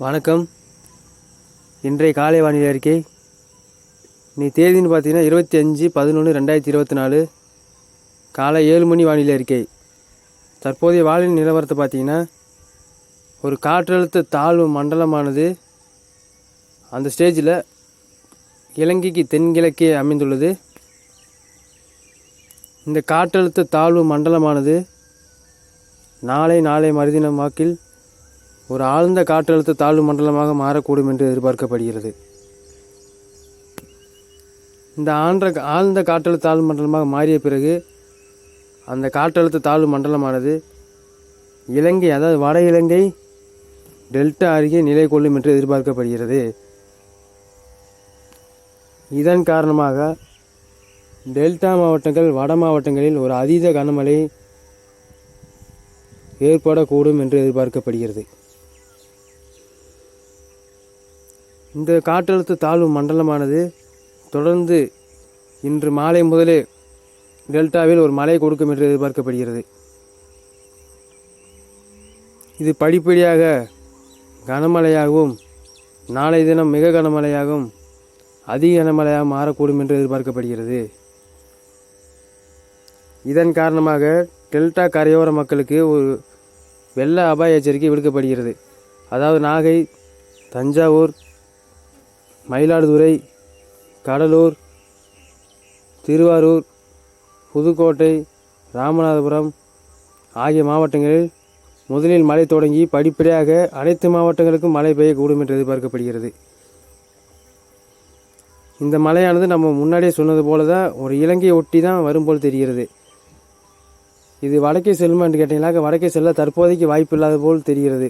வணக்கம். இன்றைய காலை வானிலை அறிக்கை. நீ தேதின்னு பார்த்தீங்கன்னா இருபத்தி அஞ்சு பதினொன்று ரெண்டாயிரத்தி இருபத்தி நாலு. காலை ஏழு மணி வானிலை அறிக்கை. தற்போதைய வானிலை நிலவரத்தை பார்த்தீங்கன்னா ஒரு காற்றழுத்த தாழ்வு மண்டலமானது அந்த ஸ்டேஜில் இலங்கைக்கு தென்கிழக்கே அமைந்துள்ளது. இந்த காற்றழுத்த தாழ்வு மண்டலமானது நாளை நாளை மறுதினம் வாக்கில் ஒரு ஆழ்ந்த காற்றழுத்த தாழ்வு மண்டலமாக மாறக்கூடும் என்று எதிர்பார்க்கப்படுகிறது. இந்த ஆழ்ந்த ஆழ்ந்த காற்றழுத்த தாழ்வு மண்டலமாக மாறிய பிறகு அந்த காற்றழுத்த தாழ்வு மண்டலமானது இலங்கை அதாவது வட இலங்கை டெல்டா அருகே நிலை கொள்ளும் என்று எதிர்பார்க்கப்படுகிறது. இதன் காரணமாக டெல்டா மாவட்டங்கள் வட மாவட்டங்களில் ஒரு அதீத கனமழை ஏற்படக்கூடும் என்று எதிர்பார்க்கப்படுகிறது. இந்த காற்றழுத்த தாழ்வு மண்டலமானது தொடர்ந்து இன்று மாலை முதலே டெல்டாவில் ஒரு மழை கொடுக்கும் என்று எதிர்பார்க்கப்படுகிறது. இது படிப்படியாக கனமழையாகவும் நாளை தினம் மிக கனமழையாகவும் அதிக கனமழையாக மாறக்கூடும் என்று எதிர்பார்க்கப்படுகிறது. இதன் காரணமாக டெல்டா கரையோர மக்களுக்கு ஒரு வெள்ள அபாய எச்சரிக்கை விடுக்கப்படுகிறது. அதாவது நாகை தஞ்சாவூர் மயிலாடுதுறை கடலூர் திருவாரூர் புதுக்கோட்டை ராமநாதபுரம் ஆகிய மாவட்டங்களில் முதலில் மழை தொடங்கி படிப்படியாக அனைத்து மாவட்டங்களுக்கும் மழை பெய்யக்கூடும் என்று எதிர்பார்க்கப்படுகிறது. இந்த மழையானது நம்ம முன்னாடியே சொன்னது போல தான் ஒரு இலங்கையை ஒட்டி தான் வரும்போல் தெரிகிறது. இது வடக்கே செல்லுமா என்று கேட்டீங்கன்னாக்க வடக்கே செல்ல தற்போதைக்கு வாய்ப்பு இல்லாத போல் தெரிகிறது.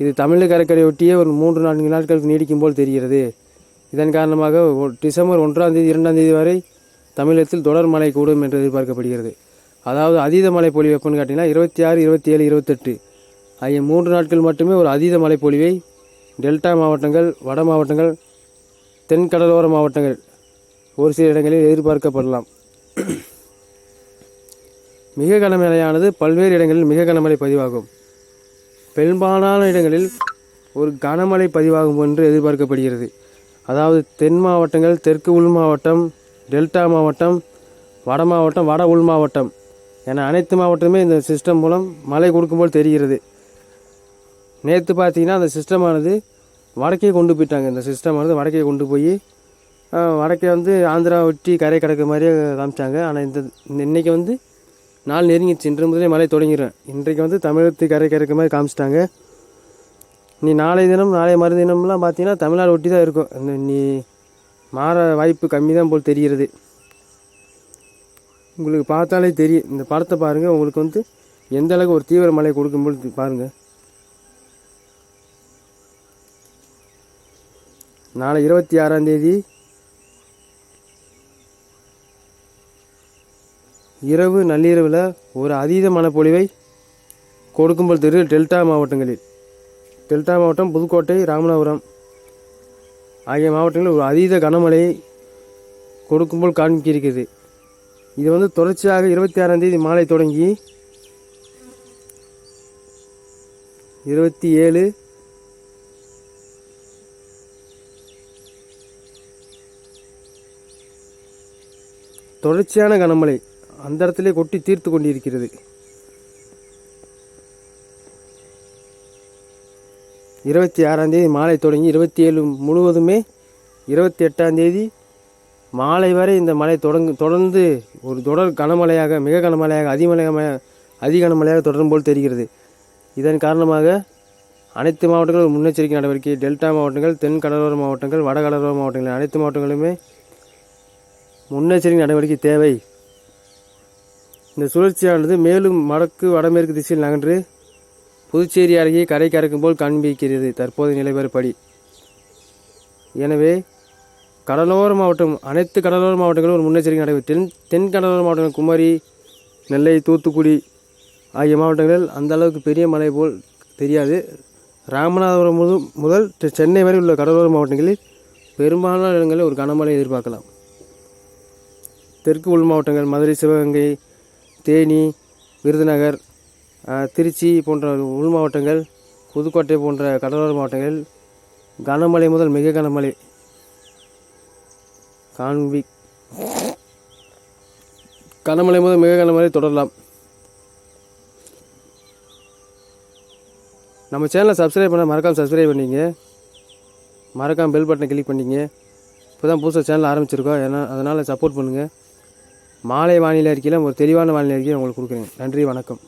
இது தமிழக கடற்கரை ஒட்டியே ஒரு மூன்று நான்கு நாட்களுக்கு நீடிக்கும் போல் தெரிகிறது. இதன் காரணமாக டிசம்பர் ஒன்றாம் தேதி இரண்டாம் தேதி வரை தமிழகத்தில் தொடர் மழை கூடும் என்று எதிர்பார்க்கப்படுகிறது. அதாவது அதீத மழை பொழிவு எப்போன்னு கேட்டிங்கன்னா இருபத்தி ஆறு இருபத்தி ஏழு இருபத்தெட்டு. ஆகிய மூன்று நாட்கள் மட்டுமே ஒரு அதீத மழை பொழிவை டெல்டா மாவட்டங்கள் வட மாவட்டங்கள் தென் கடலோர மாவட்டங்கள் ஒரு சில இடங்களில் எதிர்பார்க்கப்படலாம். மிக கனமழையானது பல்வேறு இடங்களில் மிக கனமழை பதிவாகும். பெரும்பாலான இடங்களில் ஒரு கனமழை பதிவாகும் என்று எதிர்பார்க்கப்படுகிறது. அதாவது தென் மாவட்டங்கள் தெற்கு உள் மாவட்டம் டெல்டா மாவட்டம் வட மாவட்டம் வட உள் மாவட்டம் என அனைத்து மாவட்டமே இந்த சிஸ்டம் மூலம் மழை கொடுக்கும்போல் தெரிகிறது. நேற்று பார்த்தீங்கன்னா அந்த சிஸ்டமானது வடக்கே கொண்டு போயிட்டாங்க. இந்த சிஸ்டமானது வடக்கே கொண்டு போய் வடக்கே வந்து ஆந்திரா ஒட்டி கரை கிடக்க மாதிரியே காமிச்சாங்க. ஆனால் இந்த இன்றைக்கி வந்து நாள் நெருங்கிடுச்சு இன்று முதலே மழை தொடங்கிடும் இன்றைக்கு வந்து தமிழகத்து கரை கிடக்க மாதிரி காமிச்சிட்டாங்க. நீ நாளை தினம் நாளை மறுதினம்லாம் பார்த்தீங்கன்னா தமிழ்நாடு ஒட்டி தான் இருக்கும். இந்த நீ மாற வாய்ப்பு கம்மி தான் போல் தெரிகிறது. உங்களுக்கு பார்த்தாலே தெரியும். இந்த படத்தை பாருங்கள் உங்களுக்கு வந்து எந்த அளவுக்கு ஒரு தீவிர மழை கொடுக்கும்போது பாருங்கள் நாளை இருபத்தி ஆறாம் தேதி இரவு நள்ளிரவில் ஒரு அதீத மனப்பொழிவை கொடுக்கும்போது தெரியும் டெல்டா மாவட்டங்களில். டெல்டா மாவட்டம் புதுக்கோட்டை ராமநாதபுரம் ஆகிய மாவட்டங்களில் ஒரு அதீத கனமழையை கொடுக்கும்போல் காண்பிக்கிறது. இது வந்து தொடர்ச்சியாக இருபத்தி ஆறாம் தேதி மாலை தொடங்கி இருபத்தி ஏழு தொடர்ச்சியான கனமழை அந்த இடத்துல கொட்டி தீர்த்து கொண்டிருக்கிறது. இருபத்தி ஆறாந்தேதி மாலை தொடங்கி இருபத்தி ஏழு முழுவதுமே இருபத்தி எட்டாந்தேதி மாலை வரை இந்த மழை தொடங்கு தொடர்ந்து ஒரு தொடர் கனமழையாக மிக கனமழையாக அதிமலையாக அதி கனமழையாக தொடரும் போல் தெரிகிறது. இதன் காரணமாக அனைத்து மாவட்டங்களும் முன்னெச்சரிக்கை நடவடிக்கை டெல்டா மாவட்டங்கள் தென் கடலோர மாவட்டங்கள் வட கடலோர மாவட்டங்கள் அனைத்து மாவட்டங்களுமே முன்னெச்சரிக்கை நடவடிக்கை தேவை. இந்த சுழற்சியானது மேலும் வடக்கு வடமேற்கு திசையில் நகன்று புதுச்சேரி அருகே கரை கறக்கும் போல் காண்பிக்கிறது தற்போது நிலைவரப்படி. எனவே கடலோர மாவட்டம் அனைத்து கடலோர மாவட்டங்களும் ஒரு முன்னெச்சரிக்கை நடவடிக்கை தென் தென் கடலோர மாவட்டங்கள் குமரி நெல்லை தூத்துக்குடி ஆகிய மாவட்டங்களில் அந்த அளவுக்கு பெரிய மழை போல் தெரியாது. ராமநாதபுரம் முழு முதல் சென்னை வரை உள்ள கடலோர மாவட்டங்களில் பெரும்பாலான இடங்களில் ஒரு கனமழை எதிர்பார்க்கலாம். தெற்கு உள் மாவட்டங்கள் மதுரை சிவகங்கை தேனி விருதுநகர் திருச்சி போன்ற உள் மாவட்டங்கள் புதுக்கோட்டை போன்ற கடலோர மாவட்டங்களில் கனமழை முதல் மிக கனமழை. காண்பி கனமழை முதல் மிக கனமழை தொடரலாம். நம்ம சேனலை சப்ஸ்கிரைப் பண்ண மறக்காமல் சப்ஸ்கிரைப் பண்ணிங்க. மறக்காமல் பெல் பட்டனை கிளிக் பண்ணிங்க. இப்போ தான் புதுசாக சேனல் ஆரம்பிச்சிருக்கோம். ஏன்னா அதனால் சப்போர்ட் பண்ணுங்கள் மாலை வானிலை அறிக்கையில் ஒரு தெளிவான வானிலை அறிக்கையை உங்களுக்கு கொடுக்குறேன். நன்றி வணக்கம்.